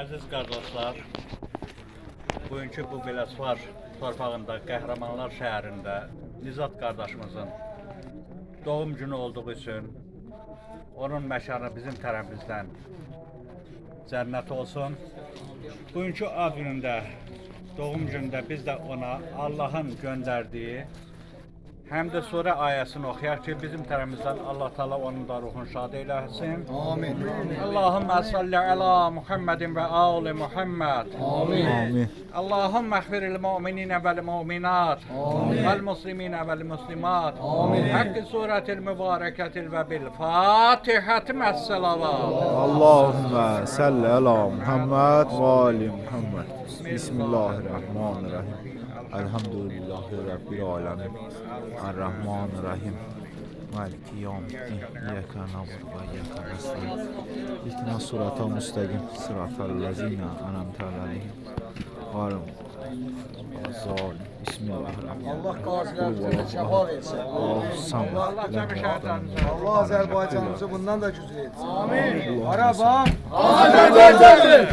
Əziz qardaşlar, bugünkü bu Belesvar torpağında, Qəhrəmanlar şəhərində Nizat qardaşımızın doğum günü olduğu üçün onun məkanı bizim tərəfimizdən cənnət olsun. Bugünkü ad günündə, doğum günündə biz də ona Allahın göndərdiyi hem de sonra ayasını okuyak ki bizim tarafımızdan Allah Teala onun da ruhun şad eylesin. Amin. Allahümme salli ala Muhammedin ve ali Muhammed. Amin. Amin. Allahümme ihfiril mu'minine vel mu'minat. Amin. Vel muslimine vel muslimat. Amin. Hakkı suretil mübareketil ve bil fatihati messelavat. Allahümme salli ala Muhammed ve ali Muhammed. Bismillahirrahmanirrahim. Elhamdülillahi Rabbil alemin. Errahmanirrahim. Maliki yevmiddin. İyyaka na'budu ve iyyaka nestaîn. İhdinas sıratal müstakim. Sıratal lezîne en'amte aleyhim. Gayril mağdubi Bismillahirrahmanirrahim. Allah gazilerimize şefa versin. Allahu samad. Allah Allah Azerbaycanımızı bundan da güzel etsin. Amin. Araba. salli.